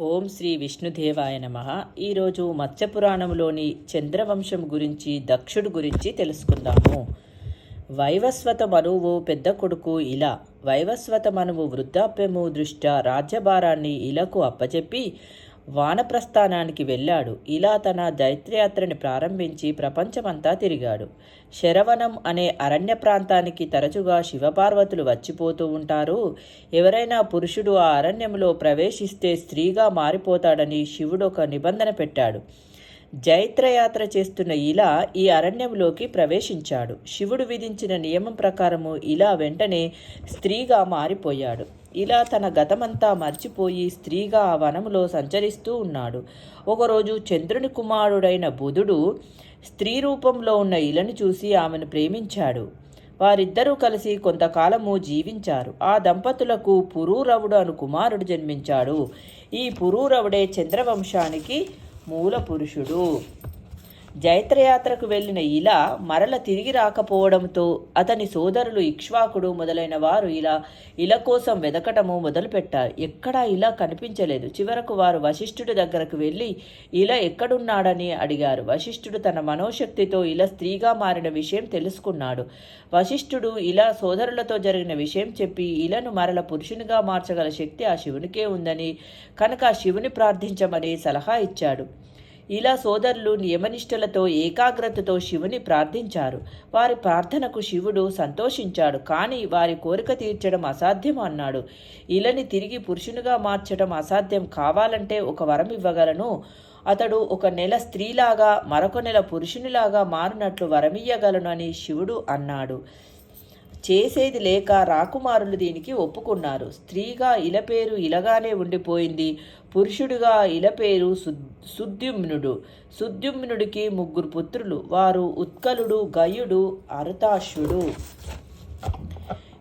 ఓం శ్రీ విష్ణుదేవాయ నమ. ఈరోజు మత్స్యపురాణంలోని చంద్రవంశం గురించి దక్షుడు గురించి తెలుసుకుందాము. వైవస్వత మనువు పెద్ద కొడుకు ఇలా. వైవస్వత మనువు వృద్ధాప్యము దృష్ట్యా రాజ్యభారాన్ని ఇలకు అప్పచెప్పి వానప్రస్థానానికి వెళ్ళాడు. ఇలా తన దైత్రయాత్రని ప్రారంభించి ప్రపంచమంతా తిరిగాడు. శరవణం అనే అరణ్య ప్రాంతానికి తరచుగా శివపార్వతులు వచ్చిపోతూ ఉంటారు. ఎవరైనా పురుషుడు ఆ అరణ్యంలో ప్రవేశిస్తే స్త్రీగా మారిపోతాడని శివుడు ఒక నిబంధన పెట్టాడు. జైత్రయాత్ర చేస్తున్న ఇలా ఈ అరణ్యంలోకి ప్రవేశించాడు. శివుడు విధించిన నియమం ప్రకారము ఇలా వెంటనే స్త్రీగా మారిపోయాడు. ఇలా తన గతమంతా మర్చిపోయి స్త్రీగా ఆ వనములో సంచరిస్తూ ఉన్నాడు. ఒకరోజు చంద్రుని కుమారుడైన బుధుడు స్త్రీ రూపంలో ఉన్న ఇలను చూసి ఆమెను ప్రేమించాడు. వారిద్దరూ కలిసి కొంతకాలము జీవించారు. ఆ దంపతులకు పురూరవుడు అను కుమారుడు జన్మించాడు. ఈ పురూరవుడే చంద్రవంశానికి మూల పురుషుడు జైత్రయాత్రకు వెళ్ళిన ఇలా మరల తిరిగి రాకపోవడంతో అతని సోదరులు ఇక్ష్వాకుడు మొదలైన వారు ఇలా ఇల కోసం వెదకటము మొదలుపెట్టారు. ఎక్కడా ఇలా కనిపించలేదు. చివరకు వారు వశిష్ఠుడి దగ్గరకు వెళ్ళి ఇలా ఎక్కడున్నాడని అడిగారు. వశిష్ఠుడు తన మనోశక్తితో ఇలా స్త్రీగా మారిన విషయం తెలుసుకున్నాడు. వశిష్ఠుడు ఇలా సోదరులతో జరిగిన విషయం చెప్పి ఇలను మరల పురుషునిగా మార్చగల శక్తి ఆ శివునికే ఉందని కనుక ఆ శివుని ప్రార్థించమని సలహా ఇచ్చాడు. ఇలా సోదరులు నియమనిష్టలతో ఏకాగ్రతతో శివుని ప్రార్థించారు. వారి ప్రార్థనకు శివుడు సంతోషించాడు. కానీ వారి కోరిక తీర్చడం అసాధ్యం అన్నాడు. ఇలని తిరిగి పురుషునిగా మార్చడం అసాధ్యం కావాలంటే ఒక వరం ఇవ్వగలను. అతడు ఒక నెల స్త్రీలాగా మరొక నెల పురుషునిలాగా మారినట్లు వరమియ్యగలను అని శివుడు అన్నాడు. చేసేది లేక రాకుమారులు దీనికి ఒప్పుకున్నారు. స్త్రీగా ఇలపేరు ఇలగానే ఉండిపోయింది. పురుషుడిగా ఇలపేరు సుద్యుమ్నుడు. సుద్యుమ్నుడికి ముగ్గురు పుత్రులు. వారు ఉత్కలుడు గయుడు అరుతాశుడు.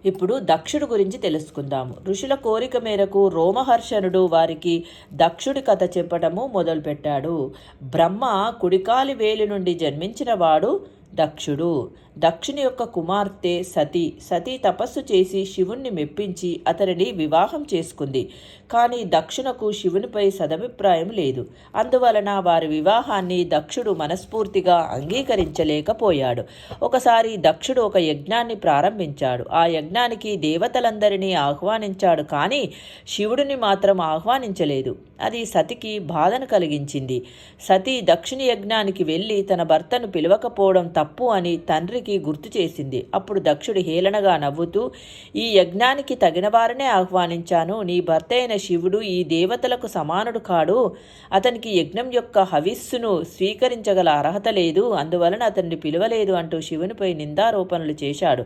ఇప్పుడు దక్షుడు గురించి తెలుసుకుందాము ఋషుల కోరిక మేరకు రోమహర్షణుడు వారికి దక్షుడి కథ చెప్పటము మొదలుపెట్టాడు. బ్రహ్మ కుడికాలి వేలి నుండి జన్మించినవాడు దక్షుడు. దక్షుని యొక్క కుమార్తె సతీ. సతీ తపస్సు చేసి శివుణ్ణి మెప్పించి అతనిని వివాహం చేసుకుంది. కానీ దక్షునకు శివునిపై సదభిప్రాయం లేదు. అందువలన వారి వివాహాన్ని దక్షుడు మనస్ఫూర్తిగా అంగీకరించలేకపోయాడు. ఒకసారి దక్షుడు ఒక యజ్ఞాన్ని ప్రారంభించాడు. ఆ యజ్ఞానికి దేవతలందరినీ ఆహ్వానించాడు కానీ శివుడిని మాత్రం ఆహ్వానించలేదు. అది సతికి బాధను కలిగించింది. సతీ దక్షిణ యజ్ఞానికి వెళ్ళి తన భర్తను పిలవకపోవడం తప్పు అని తండ్రికి గుర్తు చేసింది. అప్పుడు దక్షుడు హేళనగా నవ్వుతూ ఈ యజ్ఞానికి తగిన వారినే ఆహ్వానించాను. నీ భర్త అయిన శివుడు ఈ దేవతలకు సమానుడు కాడు. అతనికి యజ్ఞం యొక్క హవిస్సును స్వీకరించగల అర్హత లేదు. అందువలన అతన్ని పిలవలేదు అంటూ శివునిపై నిందారోపణలు చేశాడు.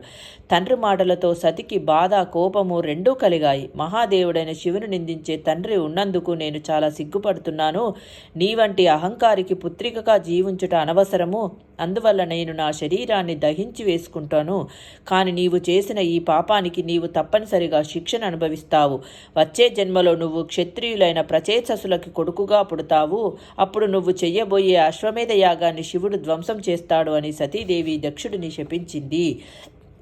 తండ్రి మాటలతో సతికి బాధ కోపము రెండూ కలిగాయి. మహాదేవుడైన శివుని నిందించే తండ్రి ఉన్నందుకు నేను చాలా సిగ్గుపడుతున్నాను. నీ వంటి అహంకారికి పుత్రికగా జీవించుట అనవసరము. అందువల్ల నేను నేను నా శరీరాన్ని దహించి వేసుకుంటాను. కానీ నీవు చేసిన ఈ పాపానికి నీవు తప్పనిసరిగా శిక్షను అనుభవిస్తావు. వచ్చే జన్మలో నువ్వు క్షత్రియులైన ప్రచేతసులకి కొడుకుగా పుడతావు. అప్పుడు నువ్వు చెయ్యబోయే అశ్వమేధ యాగాన్ని శివుడు ధ్వంసం చేస్తాడు అని సతీదేవి దక్షుడిని శపించింది.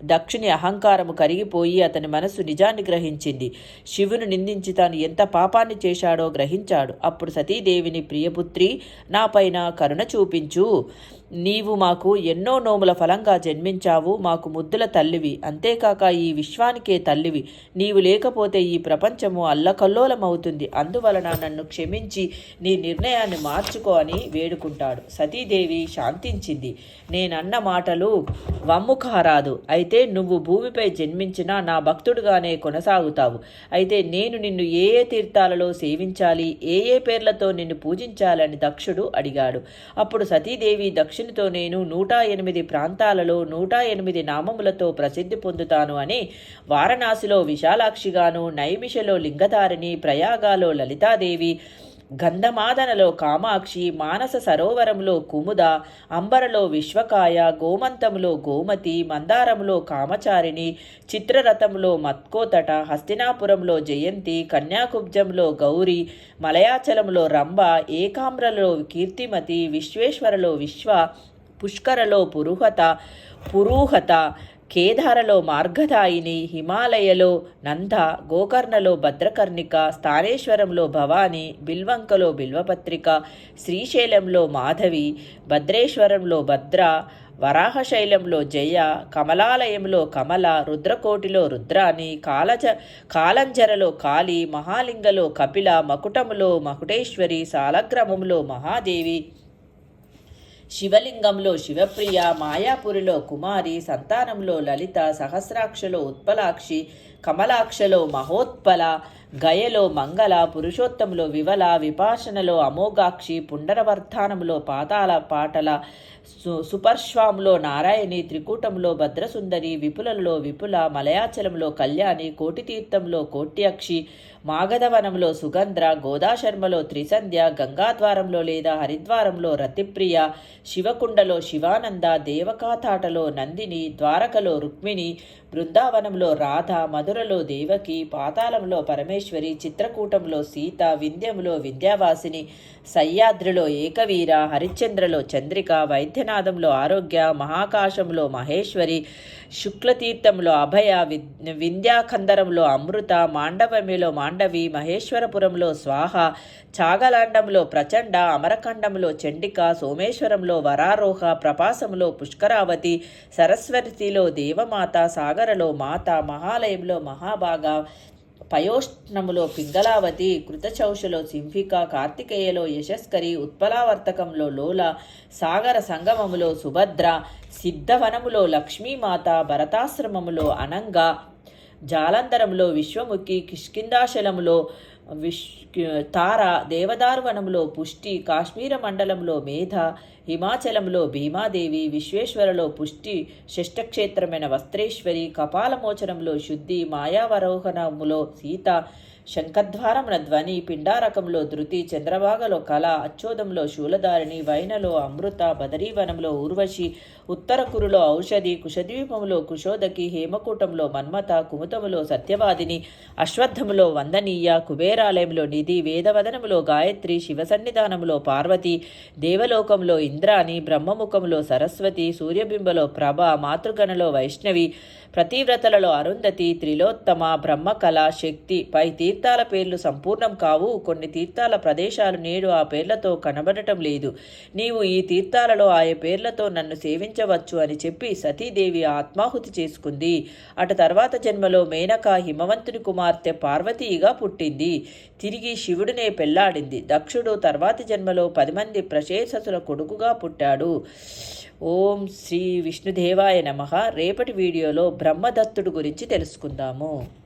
దక్షుని అహంకారము కరిగిపోయి అతని మనస్సు నిజాన్ని గ్రహించింది. శివుని నిందించి తాను ఎంత పాపాన్ని చేశాడో గ్రహించాడు. అప్పుడు సతీదేవిని ప్రియపుత్రి నాపైన కరుణ చూపించు. నీవు మాకు ఎన్నో నోముల ఫలంగా జన్మించావు మాకు ముద్దుల తల్లివి. అంతేకాక ఈ విశ్వానికే తల్లివి. నీవు లేకపోతే ఈ ప్రపంచము అల్లకల్లోలమవుతుంది. అందువలన నన్ను క్షమించి నీ నిర్ణయాన్ని మార్చుకో అని వేడుకుంటాడు. సతీదేవి శాంతించింది. నేనన్న మాటలు వమ్ముఖారాదు అయితే నువ్వు భూమిపై జన్మించినా నా భక్తుడుగానే కొనసాగుతావు. అయితే నేను నిన్ను ఏ ఏ తీర్థాలలో సేవించాలి ఏ ఏ పేర్లతో నిన్ను పూజించాలని దక్షుడు అడిగాడు. అప్పుడు సతీదేవి దక్షునితో నేను నూట ఎనిమిది ప్రాంతాలలో నూట ఎనిమిది నామములతో ప్రసిద్ధి పొందుతాను అని వారణాసిలో విశాలాక్షిగాను నైమిషలో లింగధారిణి ప్రయాగాలో లలితాదేవి గంధమాదనలో కామాక్షి మానస సరోవరంలో కుముద అంబరలో విశ్వకాయ గోమంతంలో గోమతి మందారంలో కామచారిణి చిత్రరథంలో మత్కోతట హస్తినాపురంలో జయంతి కన్యాకుబ్జంలో గౌరి మలయాచలంలో రంభ ఏకామ్రలో కీర్తిమతి విశ్వేశ్వరలో విశ్వ పుష్కరలో పురుహత పురూహత కేదారలో మార్గదాయిని హిమాలయలో నంద గోకర్ణలో భద్రకర్ణిక స్థానేశ్వరంలో భవాని బిల్వంకలో బిల్వపత్రిక శ్రీశైలంలో మాధవి భద్రేశ్వరంలో భద్ర వరాహశైలంలో జయ కమలాలయంలో కమల రుద్రకోటిలో రుద్రాని కాలజ కాలంజరలో కాళి మహాలింగలో కపిల మకుటములో మకుటేశ్వరి సాలగ్రామంలో మహాదేవి శివలింగంలో శివప్రియ మాయాపురిలో కుమారి సంతానంలో లలిత సహస్రాక్షలో ఉత్పలాక్షి కమలాక్షలో మహోత్పల గయలో మంగళ పురుషోత్తములో వివల విపాసనలో అమోఘాక్షి పుండరవర్ధానములో పాతాల పాటల సు సుపర్శ్వాములో నారాయణి త్రికూటంలో భద్రసుందరి విపులలో విపుల మలయాచలంలో కళ్యాణి కోటితీర్థంలో కోట్యక్షి మాగధవనంలో సుగంధ్ర గోదాశర్మలో త్రిసంధ్య గంగాద్వారంలో లేదా హరిద్వారంలో రతిప్రియ శివకుండలో శివానంద దేవకాతాటలో నందిని ద్వారకలో రుక్మిణి బృందావనంలో రాధ మధురలో దేవకి పాతాళంలో పరమేశ్వరి చిత్రకూటంలో సీత వింధ్యములో వింధ్యావాసిని సయ్యాద్రిలో ఏకవీర హరిశ్చంద్రలో చంద్రిక వైద్యనాథంలో ఆరోగ్య మహాకాశంలో మహేశ్వరి శుక్లతీర్థంలో అభయ వింధ్యాఖందరంలో అమృత మాండవమిలో మాండవి మహేశ్వరపురంలో స్వాహ చాగలాండంలో ప్రచండ అమరఖండంలో చండిక సోమేశ్వరంలో వరారోహ ప్రపాసంలో పుష్కరావతి సరస్వతిలో దేవమాత సాగరలో మాత మహాలయంలో మహాభాగ. పయోష్ణములో పింగళావతి కృతచౌషలో సింహిక కార్తికేయలో యశస్కరి ఉత్పలావర్తకంలో లోల సాగర సంగమములో సుభద్ర సిద్ధవనములో లక్ష్మీమాత భరతాశ్రమములో అనంగ జాలంధరంలో విశ్వముఖి కిష్కిందాశలములో విష్ తార దేవదారువనంలో పుష్టి కాశ్మీర మండలంలో మేధ హిమాచలంలో భీమాదేవి విశ్వేశ్వరలో పుష్టి షష్టక్షేత్రమైన వస్త్రేశ్వరి కపాలమోచనంలో శుద్ధి మాయావరోహణములో సీత శంఖద్వారమున ధ్వని పిండారకంలో ధృతి చంద్రభాగలో కళ అచ్చోదంలో శూలధారిణి వైనలో అమృత బదరీవనంలో ఊర్వశి ఉత్తర కురులో ఔషధి కుశద్వీపములో కుశోదకి హేమకూటంలో మన్మత కుముతములో సత్యవాదిని అశ్వత్థములో వందనీయ కుబేరాలయంలో నిధి వేదవదనములో గాయత్రి శివసన్నిధానంలో పార్వతి దేవలోకంలో ఇంద్రాని బ్రహ్మముఖంలో సరస్వతి సూర్యబింబలో ప్రభ మాతృగణలో వైష్ణవి ప్రతివ్రతలలో అరుంధతి త్రిలోత్తమ బ్రహ్మకళ శక్తి పై తీర్థాల పేర్లు సంపూర్ణం కావు. కొన్ని తీర్థాల ప్రదేశాలు నేడు ఆ పేర్లతో కనబడటం లేదు. నీవు ఈ తీర్థాలలో ఆయా పేర్లతో నన్ను సేవించవచ్చు అని చెప్పి సతీదేవి ఆత్మాహుతి చేసుకుంది. అటు తర్వాత జన్మలో మేనక హిమవంతుని కుమార్తె పార్వతీగా పుట్టింది. తిరిగి శివుడినే పెళ్ళాడింది. దక్షుడు తర్వాతి జన్మలో పది మంది ప్రశేషసుల కొడుకుగా పుట్టాడు. ఓం శ్రీ విష్ణుదేవాయ నమ. రేపటి వీడియోలో బ్రహ్మదత్తుడు గురించి తెలుసుకుందాము.